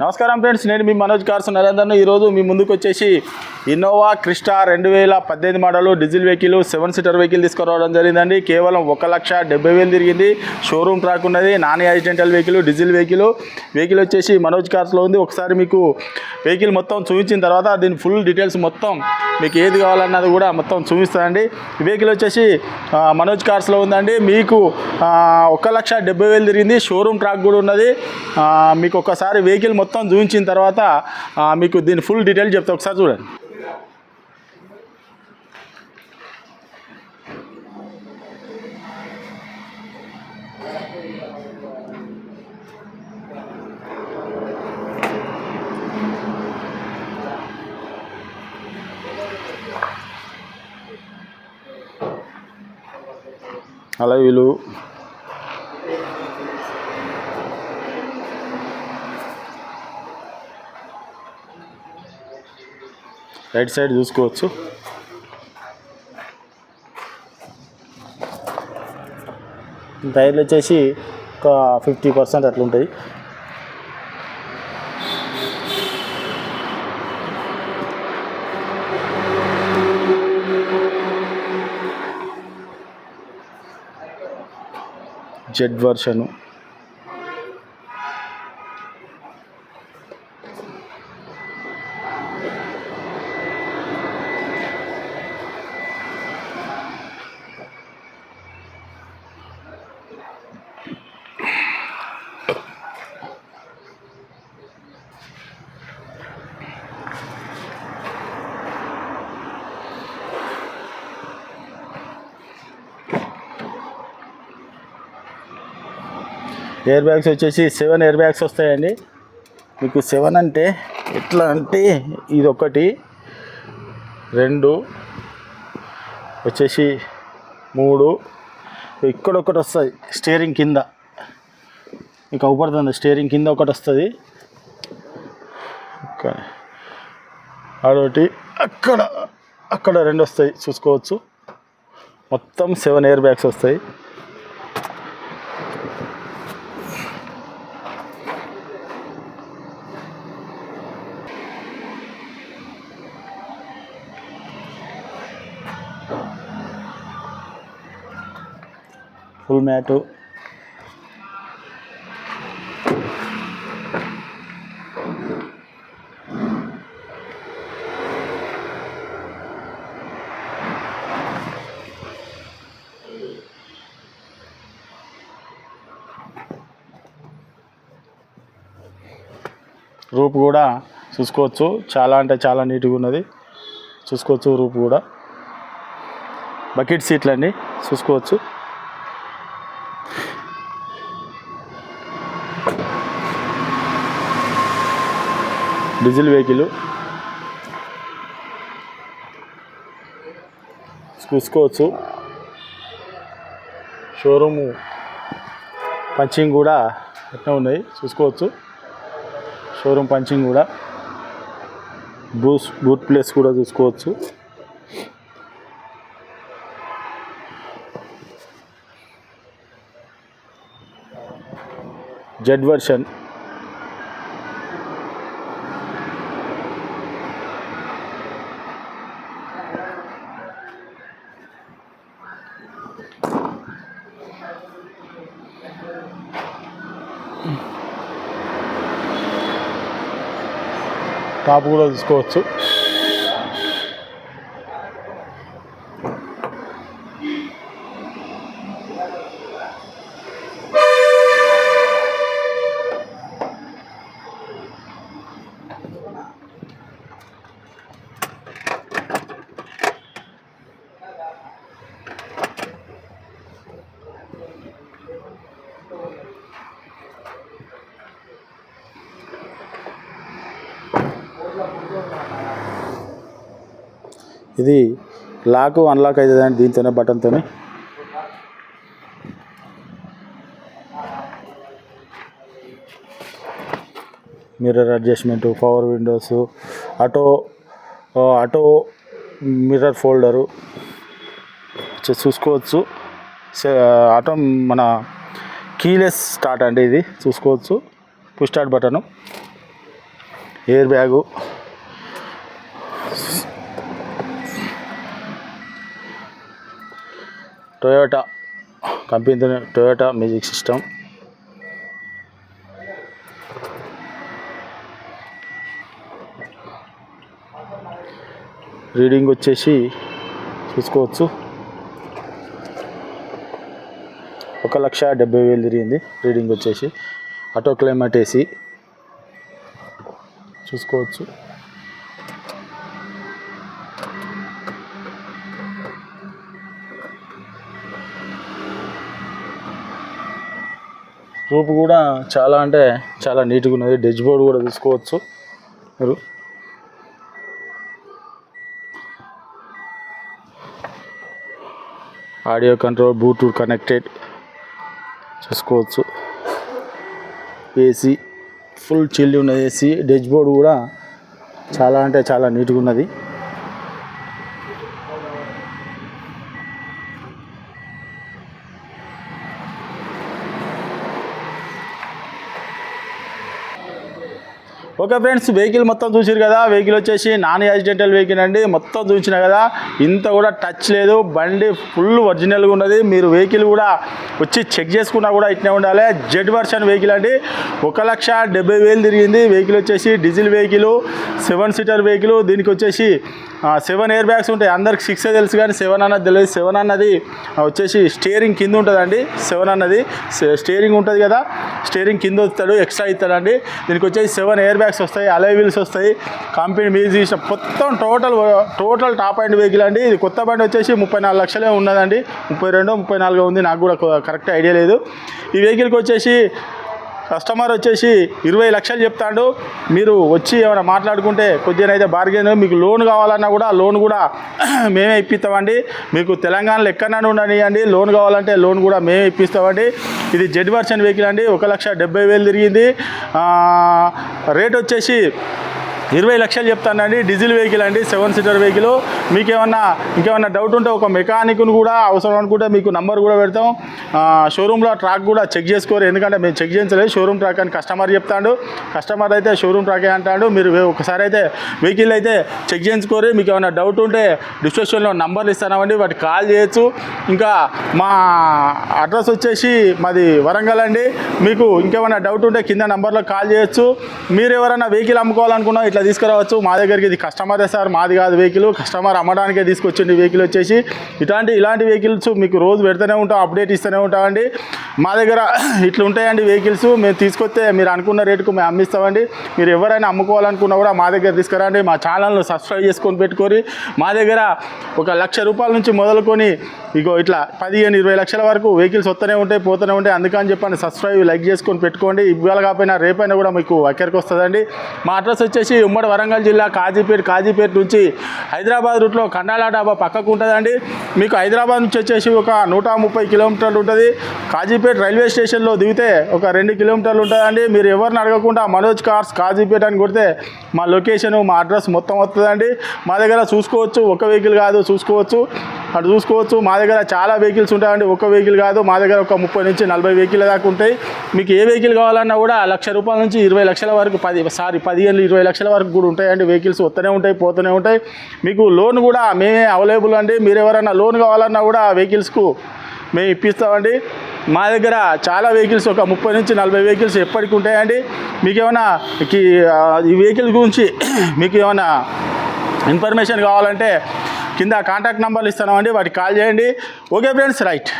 నమస్కారం ఫ్రెండ్స్ నేను మీ మనోజ్ కార్స్ నరేందర్ను. ఈరోజు మీ ముందుకు వచ్చేసి ఇన్నోవా క్రిస్టా రెండు వేల పద్దెనిమిది model diesel vehicle seven seater vehicle తీసుకురావడం జరిగిందండి. కేవలం ఒక లక్ష డెబ్బై వేలు తిరిగింది. షోరూమ్ ట్రాక్ ఉన్నది non accidental vehicle diesel vehicle. Vehicle వచ్చేసి మనోజ్ కార్స్లో ఉంది. ఒకసారి మీకు వెహికల్ మొత్తం చూపించిన తర్వాత దీని ఫుల్ డీటెయిల్స్ మొత్తం మీకు ఏది కావాలన్నది కూడా మొత్తం చూపిస్తుందండి ఈ వెహికల్ వచ్చేసి మనోజ్ కార్స్లో ఉందండి. మీకు ఒక లక్ష డెబ్బై వేలు తిరిగింది. షోరూమ్ ట్రాక్ కూడా ఉన్నది. మీకు ఒకసారి వెహికల్ మొత్తం చూపించిన తర్వాత మీకు దీని ఫుల్ డీటెయిల్ చెప్తా. ఒకసారి చూడండి. అలా వీళ్ళు రైట్ సైడ్ చూసుకోవచ్చు. టైర్లు వచ్చేసి ఒక ఫిఫ్టీ పర్సెంట్ అట్లుంటాయి జెడ్ వర్షను ఎయిర్ బ్యాగ్స్ వచ్చేసి సెవెన్ ఎయిర్ బ్యాగ్స్ వస్తాయండి. మీకు సెవెన్ అంటే ఎట్లా అంటే ఇది ఒకటి రెండు వచ్చేసి మూడు. ఇక్కడ ఒకటి వస్తుంది స్టీరింగ్ కింద. మీకు అవుపడుతుంది స్టీరింగ్ కింద ఒకటి వస్తుంది. అదొకటి అక్కడ అక్కడ రెండు వస్తాయి చూసుకోవచ్చు. మొత్తం సెవెన్ ఎయిర్ బ్యాగ్స్ వస్తాయి. Full mat. రూప్ కూడా చూసుకోవచ్చు. చాలా అంటే చాలా నీట్గా ఉన్నది. చూసుకోవచ్చు రూప్ కూడా. బకెట్ సీట్లు అండి చూసుకోవచ్చు. Diesel vehicle. చూసుకోవచ్చు. షోరూము పంచింగ్ కూడా ఎట్లా ఉన్నాయి. చూసుకోవచ్చు. షోరూమ్ పంచింగ్ కూడా. బూస్ బూట్ ప్లేస్ కూడా చూసుకోవచ్చు. Z version. టాప్ కూడా తీసుకోవచ్చు. ఇది లాక్ అన్లాక్ అవుతుందండి దీంతోనే బటన్తోనే. Mirror adjustment power windows auto auto mirror folder చూసుకోవచ్చు. ఆటో మన కీలెస్ స్టార్ట్ అండి ఇది. చూసుకోవచ్చు. Push start button air bag Toyota company Toyota music system reading వచ్చేసి చూసుకోవచ్చు. ఒక లక్ష డెబ్బై వేలు తిరిగింది. రీడింగ్ వచ్చేసి. ఆటో క్లైమేట్ ఏసీ చూసుకోవచ్చు. రూపు కూడా చాలా అంటే చాలా నీట్గా ఉన్నది. డెజ్ బోర్డ్ కూడా తీసుకోవచ్చు. మీరు. ఆడియో కంట్రోల్ బ్లూటూత్ కనెక్టెడ్ చూసుకోవచ్చు. ఏసీ ఫుల్ చిల్లి ఉన్నది ఏసీ డెజ్ బోర్డ్ కూడా చాలా అంటే చాలా నీట్గా ఉన్నది. ఓకే ఫ్రెండ్స్ వెహికల్ మొత్తం చూసారు కదా వెహికల్ వచ్చేసి నాన్ యాక్సిడెంటల్ వెహికల్ అండి మొత్తం చూసిన కదా ఇంత కూడా టచ్ లేదు బండి ఫుల్ ఒరిజినల్గా ఉన్నది మీరు వెహికల్ కూడా వచ్చి చెక్ చేసుకున్నా కూడా ఇట్నే ఉండాలి. జెడ్ వర్షన్ వెహికల్ అండి ఒక లక్ష డెబ్బై వేలు తిరిగింది వెహికల్ వచ్చేసి diesel vehicle seven seater vehicle దీనికి వచ్చేసి సెవెన్ ఎయిర్ బ్యాగ్స్ ఉంటాయి. అందరికి సిక్స్ తెలుసు కానీ సెవెన్ అన్నది తెలియదు. సెవెన్ అన్నది వచ్చేసి స్టీరింగ్ కింద ఉంటుందండి. సెవెన్ అన్నది స్టీరింగ్ ఉంటుంది కదా. స్టీరింగ్ కింద వస్తాడు ఎక్స్ట్రా ఇస్తాడండి. దీనికి వచ్చేసి సెవెన్ ఎయిర్ బ్యాగ్స్ వస్తాయి అలై వీల్స్ వస్తాయి. కంపెనీ మీరు తీసిన మొత్తం total total top end vehicle అండి. ఇది కొత్త బండి వచ్చేసి ముప్పై నాలుగు లక్షలే ఉన్నదండి. ముప్పై రెండు ముప్పై నాలుగు ఉంది. నాకు కూడా కరెక్ట్ ఐడియా లేదు. ఈ వెహికల్కి వచ్చేసి కస్టమర్ వచ్చేసి ఇరవై లక్షలు చెప్తాడు. మీరు వచ్చి ఏమైనా మాట్లాడుకుంటే కొద్దిగా అయితే బార్గెన్ మీకు లోన్ కావాలన్నా కూడా లోన్ కూడా మేమే ఇప్పిస్తామండి. మీకు తెలంగాణలో ఎక్కడన్నా ఉండనియండి. లోన్ కావాలంటే లోన్ కూడా మేమే ఇప్పిస్తామండి. ఇది జెడ్ వర్షన్ వెహికల్ అండి. ఒక లక్ష డెబ్బై వేలు తిరిగింది. రేట్ వచ్చేసి ఇరవై లక్షలు చెప్తానండి. డీజిల్ వెహికల్ అండి సెవెన్ సీటర్ వెహికల్. మీకు ఏమన్నా ఇంకేమన్నా డౌట్ ఉంటే ఒక మెకానిక్ను కూడా అవసరం అనుకుంటే మీకు నంబర్ కూడా పెడతాం. షోరూంలో ట్రాక్ కూడా చెక్ చేసుకోరు. ఎందుకంటే మేము చెక్ చేయించలేదు. షోరూమ్ ట్రాక్ అని కస్టమర్ చెప్తాడు. కస్టమర్ అయితే షోరూమ్ ట్రాకే అంటాడు. మీరు ఒకసారి అయితే వెహికల్ అయితే చెక్ చేయించుకోరు. మీకు ఏమైనా డౌట్ ఉంటే డిస్క్రిప్షన్లో నంబర్లు ఇస్తామండి వాటికి కాల్ చేయొచ్చు. ఇంకా మా అడ్రస్ వచ్చేసి మాది వరంగల్ అండి. మీకు ఇంకేమైనా డౌట్ ఉంటే కింద నంబర్లో కాల్ చేయొచ్చు. మీరు ఎవరైనా వెహికల్ అమ్ముకోవాలనుకున్నా ఇట్లా తీసుకురావచ్చు. మా దగ్గరికి ఇది కస్టమరే సార్ మాది కాదు వెహికల్ కస్టమర్ అమ్మడానికే తీసుకొచ్చింది వెహికల్ వచ్చేసి. ఇట్లాంటి ఇలాంటి వెహికల్స్ మీకు రోజు పెడుతూనే ఉంటాం అప్డేట్ ఇస్తూనే ఉంటామండి మా దగ్గర ఇట్లా ఉంటాయండి వెహికల్స్ మేము తీసుకొస్తే మీరు అనుకున్న రేటుకు మేము అమ్మిస్తామండి. మీరు ఎవరైనా అమ్ముకోవాలనుకున్నా కూడా మా దగ్గర తీసుకురండి. మా ఛానల్ను సబ్స్క్రైబ్ చేసుకొని పెట్టుకొని మా దగ్గర ఒక లక్ష రూపాయల నుంచి మొదలుకొని ఇగో ఇట్లా పదిహేను ఇరవై లక్షల వరకు వెహికల్స్ వస్తూనే ఉంటాయి పోతూనే ఉంటాయి. అందుకని చెప్పండి సబ్స్క్రైబ్ లైక్ చేసుకొని పెట్టుకోండి. ఇవాళ కాకపోయినా రేపైనా కూడా మీకు అక్కడికి వస్తుందండి. మా అడ్రస్ వచ్చేసి ఉమ్మడి వరంగల్ జిల్లా కాజీపేట కాజీపేట నుంచి హైదరాబాద్ రూట్లో కండాల డాబా పక్కకు ఉంటుందండి. మీకు హైదరాబాద్ నుంచి వచ్చేసి ఒక నూట ముప్పై కిలోమీటర్లు ఉంటుంది. కాజీపేట రైల్వే స్టేషన్లో దిగితే ఒక రెండు కిలోమీటర్లు ఉంటుందండి. మీరు ఎవరిని అడగకుండా మనోజ్ కార్స్ కాజీపేట అని కొడితే మా లొకేషన్ మా అడ్రస్ మొత్తం వస్తుందండి. మా దగ్గర చూసుకోవచ్చు ఒక వెహికల్ కాదు చూసుకోవచ్చు. అటు చూసుకోవచ్చు. మా దగ్గర చాలా వెహికల్స్ ఉంటాయండి. ఒక వెహికల్ కాదు మా దగ్గర ఒక ముప్పై నుంచి నలభై వెహికల్ దాకా ఉంటాయి. మీకు ఏ వెహికల్ కావాలన్నా కూడా లక్ష రూపాయల నుంచి ఇరవై లక్షల వరకు పది సారీ పదిహేను ఇరవై లక్షల వరకు కూడా ఉంటాయండి. వెహికల్స్ వస్తూనే ఉంటాయి పోతూనే ఉంటాయి. మీకు లోన్ కూడా మేమే అవైలబుల్ అండి. మీరు ఎవరైనా లోన్ కావాలన్నా కూడా ఆ వెహికల్స్కు మేము ఇప్పిస్తామండి. మా దగ్గర చాలా వెహికల్స్ ఒక ముప్పై నుంచి నలభై వెహికల్స్ ఎప్పటికి ఉంటాయండి. మీకు ఏమైనా ఈ ఈ వెహికల్ గురించి మీకు ఏమైనా ఇన్ఫర్మేషన్ కావాలంటే కింద కాంటాక్ట్ నెంబర్లు ఇస్తామండి వాటికి కాల్ చేయండి. Okay friends right